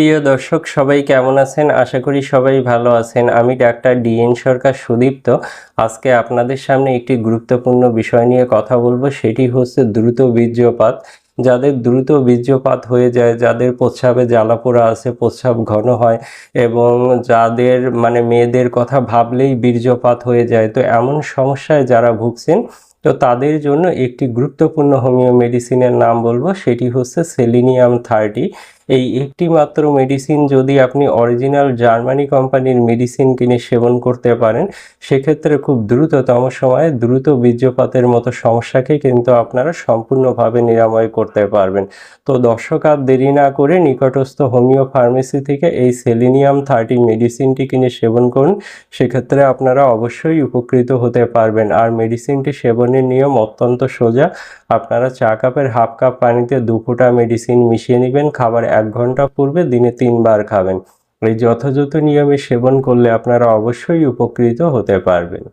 প্রিয় দর্শক, সবাই কেমন আছেন? আশা করি সবাই ভালো আছেন। আমি ডাক্তার ডিএন সরকার সুদীপ্ত। আজকে আপনাদের সামনে একটি গুরুত্বপূর্ণ বিষয় নিয়ে কথা বলব। সেটি হচ্ছে দ্রুত বীর্যপাত। যাদের দ্রুত বীর্যপাত হয়ে যায়, যাদের প্রস্রাবে জ্বালাপোড়া আছে, প্রস্রাব ঘন হয় এবং যাদের মানে মেয়েদের কথা ভাবলেই বীর্যপাত হয়ে যায়, তো এমন সমস্যায় যারা ভুগছেন, তো তাদের জন্য একটি গুরুত্বপূর্ণ হোমিও মেডিসিনের নাম বলব। সেটি হচ্ছে সেলিনিয়াম থার্টি। এই একটি মাত্র মেডিসিন যদি আপনি অরিজিনাল জার্মানি কোম্পানির মেডিসিন কিনে সেবন করতে পারেন, সেক্ষেত্রে খুব দ্রুততম সময়ে দ্রুত বীর্যপাতের মতো সমস্যাকে কিন্তু আপনারা সম্পূর্ণভাবে নিরাময় করতে পারবেন। তো দর্শক, আর দেরি না করে নিকটস্থ হোমিও ফার্মেসি থেকে এই সেলিনিয়াম থার্টি মেডিসিনটি কিনে সেবন করুন, সেক্ষেত্রে আপনারা অবশ্যই উপকৃত হতে পারবেন। আর মেডিসিনটি সেবনের নিয়ম অত্যন্ত সোজা, আপনারা চা কাপের হাফ কাপ পানিতে দু ফোঁটা মেডিসিন মিশিয়ে নেবেন, খাবার এক ঘণ্টা পূর্বে দিনে তিনবার খাবেন। এই যথাযথ নিয়মে সেবন করলে আপনারা অবশ্যই উপকৃত হতে পারবেন।